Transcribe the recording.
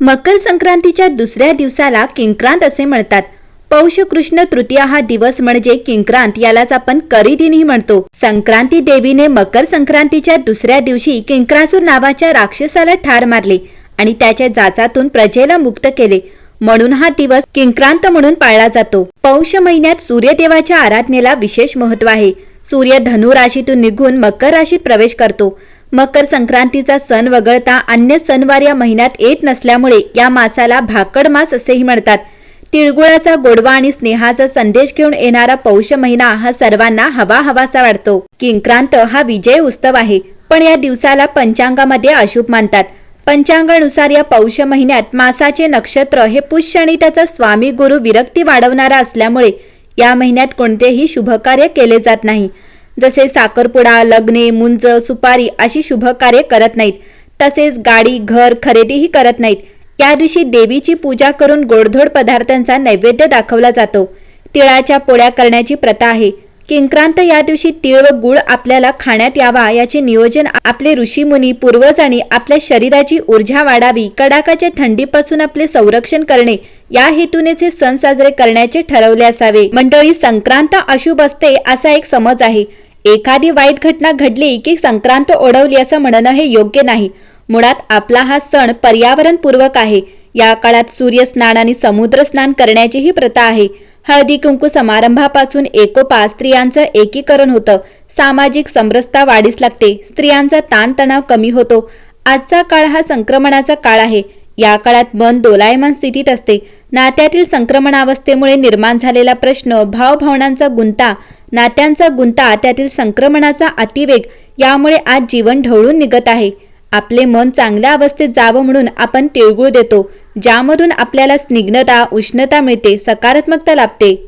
मकर संक्रांतीच्या दुसऱ्या दिवसाला किंक्रांत असे म्हणतात. पौष कृष्ण तृतीया हा दिवस म्हणजे किंक्रांत यालाच आपण करी दिनही म्हणतो. संक्रांती देवीने मकर संक्रांतीच्या दुसऱ्या दिवशी किंक्रासूर नावाच्या राक्षसाला ठार मारले आणि त्याच्या जाचातून प्रजेला मुक्त केले. म्हणून हा दिवस किंक्रांत म्हणून पाळला जातो. पौष महिन्यात सूर्यदेवाच्या आराधनेला विशेष महत्त्व आहे. सूर्य धनु राशीतून निघून मकर राशीत प्रवेश करतो. मकर संक्रांतीचा सण वगळता अन्य सणवार या महिन्यात येत नसल्यामुळे या मासाला भाकड मास असेही म्हणतात. तिळगुळाचा गोडवा आणि स्नेहाचा संदेश घेऊन येणारा पौष महिना हा सर्वांना हवा हवासा वाटतो. किंक्रांत हा विजय उत्सव आहे. पण या दिवसाला पंचांगामध्ये अशुभ मानतात. पंचांगानुसार या पौष महिन्यात मासाचे नक्षत्र हे पुष्य आणि त्याचा स्वामी गुरु विरक्ती वाढवणारा असल्यामुळे या महिन्यात कोणतेही शुभकार्य केले जात नाही. जसे साखरपुडा लग्ने मुंज सुपारी अशी शुभ कार्य करत नाहीत. तसेच गाडी घर खरेदीही करत नाहीत. या दिवशी देवीची पूजा करून गोडधोड पदार्थांचा नैवेद्य दाखवला जातो. तिळाच्या पोळ्या करण्याची प्रथा आहे. किंक्रांत या दिवशी तीळ व गुळ आपल्याला खाण्यात यावा याचे नियोजन आपले ऋषीमुनी पूर्वजांनी आपल्या शरीराची ऊर्जा वाढावी कडाकाच्या थंडीपासून आपले संरक्षण करणे या हेतूनेच हे सण साजरे करण्याचे ठरवले असावे. मंडळी संक्रांत अशुभ असते असा एक समज आहे. एखादी वाईट घटना घडली की संक्रांत ओढवली असं म्हणणं हे योग्य नाही. मुळात आपला हा सण पर्यावरणपूर्वक आहे. या काळात सूर्यस्नान आणि समुद्र स्नान करण्याची ही प्रथा आहे. हळदी कुंकू समारंभापासून एकोपा स्त्रियांचं एकीकरण होतं. सामाजिक समरसता वाढीस लागते. स्त्रियांचा ताणतणाव कमी होतो. आजचा काळ हा संक्रमणाचा काळ आहे. या काळात मन दोलायमान स्थितीत असते. नात्यातील संक्रमणावस्थेमुळे निर्माण झालेला प्रश्न भावभावनांचा गुंता नात्यांचा गुंता त्यातील संक्रमणाचा अतिवेग यामुळे आज जीवन ढवळून निघत आहे. आपले मन चांगल्या अवस्थेत जावं म्हणून आपण तिळगुळ देतो ज्यामधून आपल्याला स्निग्धता उष्णता मिळते सकारात्मकता लाभते.